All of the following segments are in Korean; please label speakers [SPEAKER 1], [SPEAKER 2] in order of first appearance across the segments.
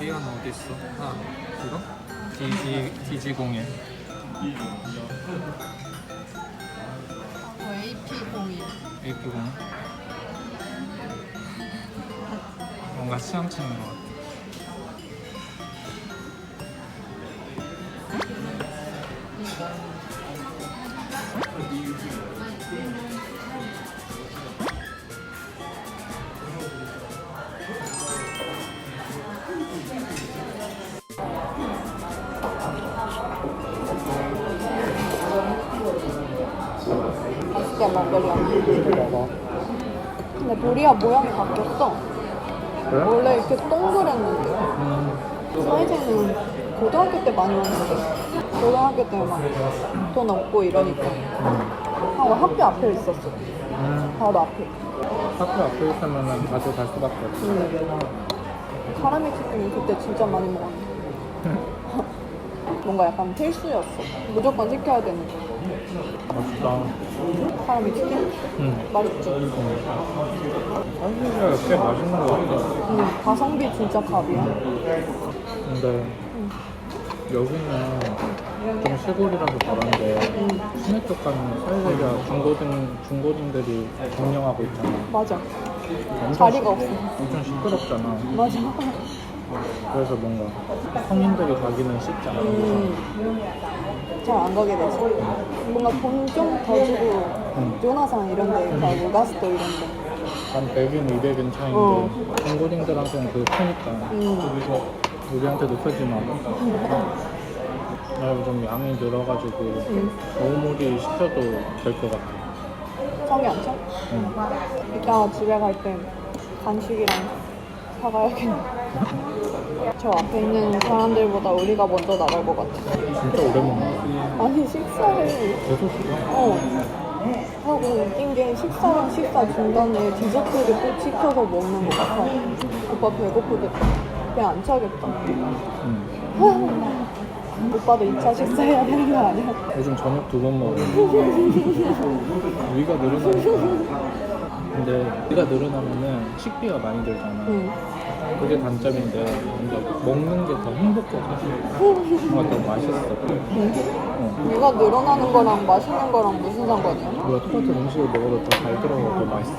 [SPEAKER 1] 두리안 어디 있어? 아 이거? 디지 디지 공예.
[SPEAKER 2] 어, AP01
[SPEAKER 1] AP 공예. 뭔가 시험 치는 것 같아.
[SPEAKER 2] 맛있게 먹으려. 근데 도리아 모양이 바뀌었어
[SPEAKER 1] 그래?
[SPEAKER 2] 원래 이렇게 동그랬는데
[SPEAKER 1] 음.
[SPEAKER 2] 사이즈는 고등학교 때 많이 왔는데 고등학교 때막돈 없고 이러니까 하고 학교 앞에 있었어
[SPEAKER 1] 음.
[SPEAKER 2] 바로 앞에
[SPEAKER 1] 학교 앞에 있으면 자주 갈 수밖에 없어.
[SPEAKER 2] 카라멜 치킨을 그때 진짜 많이 먹었는데 뭔가 약간 필수였어 무조건 시켜야 되는 거
[SPEAKER 1] 맛있다.
[SPEAKER 2] 카라멜 치킨?
[SPEAKER 1] 응.
[SPEAKER 2] 맛있지?
[SPEAKER 1] 사실은 꽤 맛있는 것 같아.
[SPEAKER 2] 응 가성비 진짜 갑이야
[SPEAKER 1] 근데 여기는 좀 시골이라서 그런데 시내 쪽 가면 사이즈가 중고등 중고등들이 점령하고 있잖아.
[SPEAKER 2] 맞아
[SPEAKER 1] 엄청
[SPEAKER 2] 자리가
[SPEAKER 1] 시-
[SPEAKER 2] 없어
[SPEAKER 1] 엄청 시끄럽잖아.
[SPEAKER 2] 맞아
[SPEAKER 1] 그래서 뭔가 성인들이 가기는 쉽지 않아.
[SPEAKER 2] 음, 잘안 가게 되지 뭔가 돈좀더 주고
[SPEAKER 1] 응.
[SPEAKER 2] 요나산 이런 데 가고 가스도 이런 데
[SPEAKER 1] 한 100엔, 200엔 차인데
[SPEAKER 2] 어.
[SPEAKER 1] 중고딩들한테는 그게 크니까
[SPEAKER 2] 음.
[SPEAKER 1] 우리한테도 크지만 나 요즘 양이 늘어가지고
[SPEAKER 2] 응.
[SPEAKER 1] 오물이 시켜도 될 것 같아.
[SPEAKER 2] 성이 안 차?
[SPEAKER 1] 응.
[SPEAKER 2] 이따 집에 갈 때 간식이랑 사가야겠네 저 앞에 있는 사람들보다 우리가 먼저 나갈 것 같아
[SPEAKER 1] 진짜 먹네.
[SPEAKER 2] 아니 식사를
[SPEAKER 1] 계속 시켜.
[SPEAKER 2] 어 하고 웃긴 게 식사랑 식사 중간에 디저트를 꼭 시켜서 먹는 것 같아 오빠 배고프겠다 배 안 차겠다
[SPEAKER 1] 응.
[SPEAKER 2] 오빠도 2차 식사해야 되는 거 아니야?
[SPEAKER 1] 요즘 저녁 두 번 먹어. 위가 늘어나니까. 근데 위가 늘어나면은 식비가 많이 들잖아.
[SPEAKER 2] 응.
[SPEAKER 1] 그게 단점인데 뭔가 먹는 게 더 행복해. 뭔가 더 맛있어. 어.
[SPEAKER 2] 위가 늘어나는 거랑 맛있는 거랑 무슨 상관이야?
[SPEAKER 1] 우리가 똑같은 음식을 먹어도 더 잘 들어가고 더 맛있어.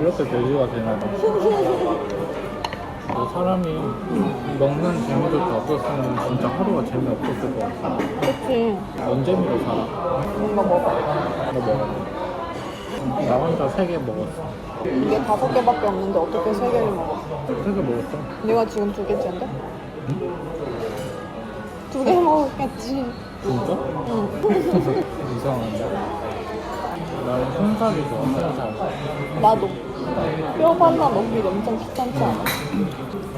[SPEAKER 1] 이렇게 돼지가 되나 봐. 뭐 사람이 먹는 재미조차 없었으면 진짜 하루가 재미없었을 것 같아.
[SPEAKER 2] 그치
[SPEAKER 1] 뭔 재미로 살아?
[SPEAKER 2] 뭔가 먹어
[SPEAKER 1] 나 먹어. 나 혼자 세 개 먹었어.
[SPEAKER 2] 이게 다섯 개밖에 없는데 어떻게 세 개를 먹어?
[SPEAKER 1] 세 개 먹었어.
[SPEAKER 2] 내가 지금 두 개째인데? 두 개 먹었겠지
[SPEAKER 1] 진짜?
[SPEAKER 2] 응
[SPEAKER 1] 이상한데? 나는 순살이 좋아, 순살.
[SPEAKER 2] 나도 뼈 발라 먹기 엄청 귀찮지 않아?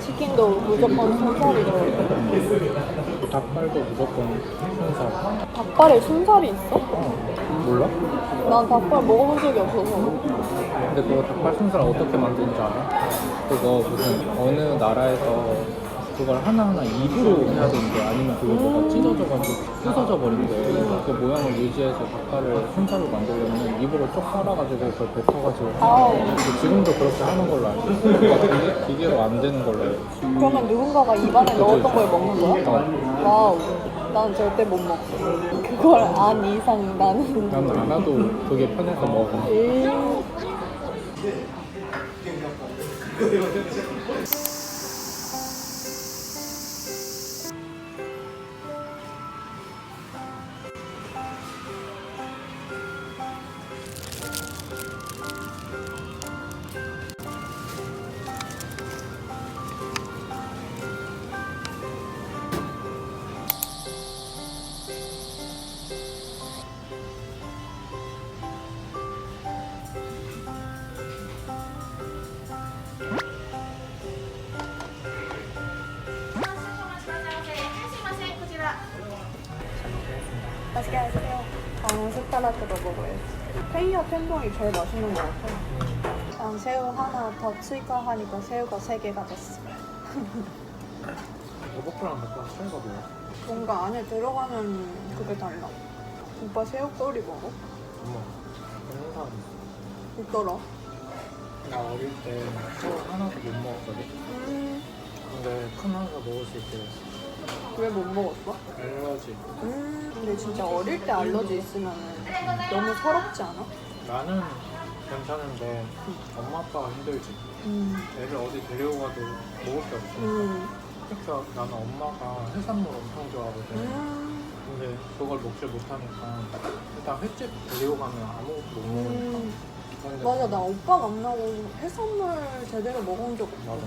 [SPEAKER 2] 치킨도 무조건 순살이 들어있고
[SPEAKER 1] 닭발도 무조건 순살.
[SPEAKER 2] 닭발에 순살이 있어?
[SPEAKER 1] 몰라?
[SPEAKER 2] 난 닭발 먹어본 적이 없어서
[SPEAKER 1] 근데 그거 닭발 순살 어떻게 만드는지 알아? 그거 무슨 어느 나라에서 그걸 하나하나 입으로 해야 되는데 아니면 그게 뭐가 찢어져가지고 부서져 버린대. 그 모양을 유지해서 닭발을 순살로 만들려면 입으로 쪽 빨아가지고 그걸 뱉어가지고.
[SPEAKER 2] 아우
[SPEAKER 1] 근데 지금도 그렇게 하는 걸로 알고 있어. 그러니까 기계, 기계로 안 되는 걸로 알고 있어.
[SPEAKER 2] 그러면 누군가가 입안에 넣었던 걸 먹는 거야?
[SPEAKER 1] 어.
[SPEAKER 2] 와우 난 절대 못 먹어 그걸 안 이상 나는
[SPEAKER 1] 나는 안 와도 그게 편해서 먹어.
[SPEAKER 2] 에 맛있게 하세요. 저는 스타라트도 먹어야지. 페이어 텐동이 제일 맛있는 것 같아. 난 새우 하나 더 추가하니까 새우가 세 개가 됐어.
[SPEAKER 1] 버거프랑 먹고 차이가 뭐야?
[SPEAKER 2] 뭔가 안에 들어가면 그게 달라. 오빠 새우꼬리 먹어?
[SPEAKER 1] 엄마 그런 사람
[SPEAKER 2] 있더라.
[SPEAKER 1] 나 어릴 때 새우 하나도 못 먹었거든.
[SPEAKER 2] 음,
[SPEAKER 1] 근데 큰 한사 먹을 수 있게 됐어.
[SPEAKER 2] 왜 못 먹었어?
[SPEAKER 1] 알러지.
[SPEAKER 2] 음, 근데 진짜 어릴 때 알러지 있으면 너무 서럽지 않아?
[SPEAKER 1] 나는 괜찮은데 엄마 아빠가 힘들지.
[SPEAKER 2] 음.
[SPEAKER 1] 애를 어디 데려가도 먹을 게 없어.
[SPEAKER 2] 음.
[SPEAKER 1] 그러니까 나는 엄마가 해산물 엄청 좋아하거든.
[SPEAKER 2] 음.
[SPEAKER 1] 근데 그걸 먹지 못하니까 일단 횟집 데리고 가면 아무것도 못 먹으니까.
[SPEAKER 2] 음. 맞아, 나 오빠 만나고 해산물 제대로 먹은 적 없어.
[SPEAKER 1] 맞아.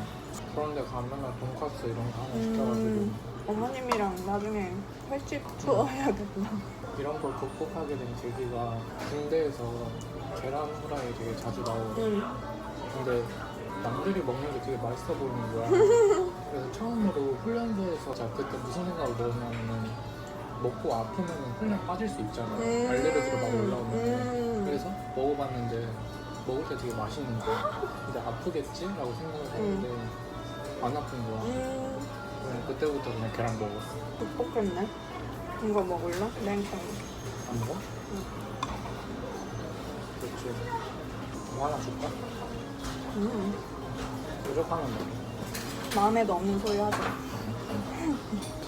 [SPEAKER 1] 그런데 가면은 돈까스 이런 거 하나
[SPEAKER 2] 음.
[SPEAKER 1] 시켜가지고
[SPEAKER 2] 어머님이랑 나중에 횟집 투어 해야겠다.
[SPEAKER 1] 이런 걸 극복하게 된 계기가 군대에서 계란 후라이 되게 자주 나오거든.
[SPEAKER 2] 응.
[SPEAKER 1] 근데 남들이 먹는 게 되게 맛있어 보이는 거야. 그래서 처음으로 훈련소에서 자 그때 무슨 생각을 먹었냐면은 먹고 아프면 훈련 빠질 수 있잖아.
[SPEAKER 2] 음.
[SPEAKER 1] 알레르기로 막 올라오면.
[SPEAKER 2] 음.
[SPEAKER 1] 그래서 먹어봤는데 먹을 때 되게 맛있는 거야. 근데 아프겠지라고 생각을 했는데 안 아픈 거야.
[SPEAKER 2] 음.
[SPEAKER 1] 그냥 그때부터 그냥 계란 먹었어.
[SPEAKER 2] 극복했네. 이거 먹을래? 냉큼.
[SPEAKER 1] 안 먹어? 그렇지. 뭐 하나 줄까?
[SPEAKER 2] 음.
[SPEAKER 1] 부족하면 먹어.
[SPEAKER 2] 마음에도 없는 소리 하지. 마.